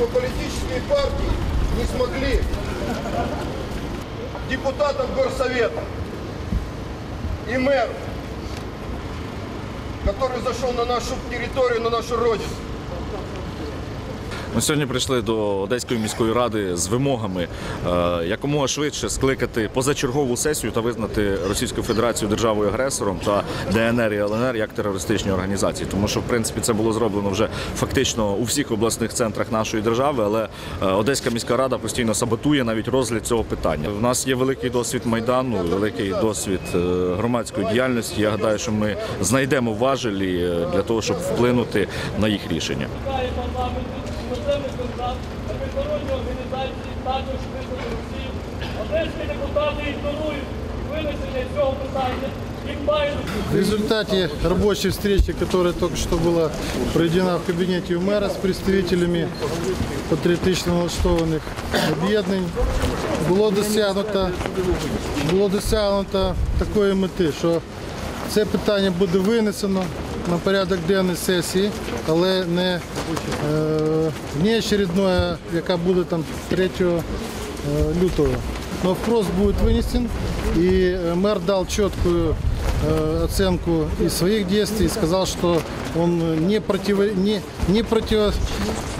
что политические партии не смогли депутатов горсовета и мэров, который зашел на нашу территорию, на нашу родину. Ми сьогодні прийшли до Одеської міської ради з вимогами е, якомога швидше скликати позачергову сесію та визнати Російську Федерацію державою агресором та ДНР і ЛНР як терористичні організації. Тому що в принципі це було зроблено вже фактично у всіх обласних центрах нашої держави, але е, Одеська міська рада постійно саботує навіть розгляд цього питання. У нас є великий досвід майдану, великий досвід е, громадської діяльності. Я гадаю, що ми знайдемо важелі для того, щоб вплинути на їх рішення. Іноземних держав та міжнародні організації також визнати Росію. Одеські депутати ігнорують винесення цього питання. В результате рабочей встречи, которая только что была проведена в кабинете у мэра с представителями патріотично налаштованих об'єднань, було досягнуто, було досягнуто такої мети, що це питання буде винесено на порядок денний сесії, але не е, неочередное, яка буде там 3 е, лютого. Но вопрос будет вынесен, и мэр дал четкую оценку и своих действий, сказал, что он не, против, не, не, против,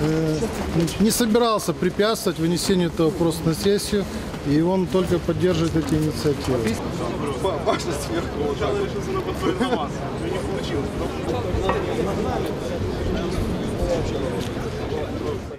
э, не собирался препятствовать вынесению этого вопроса на сессию, и он только поддерживает эти инициативы.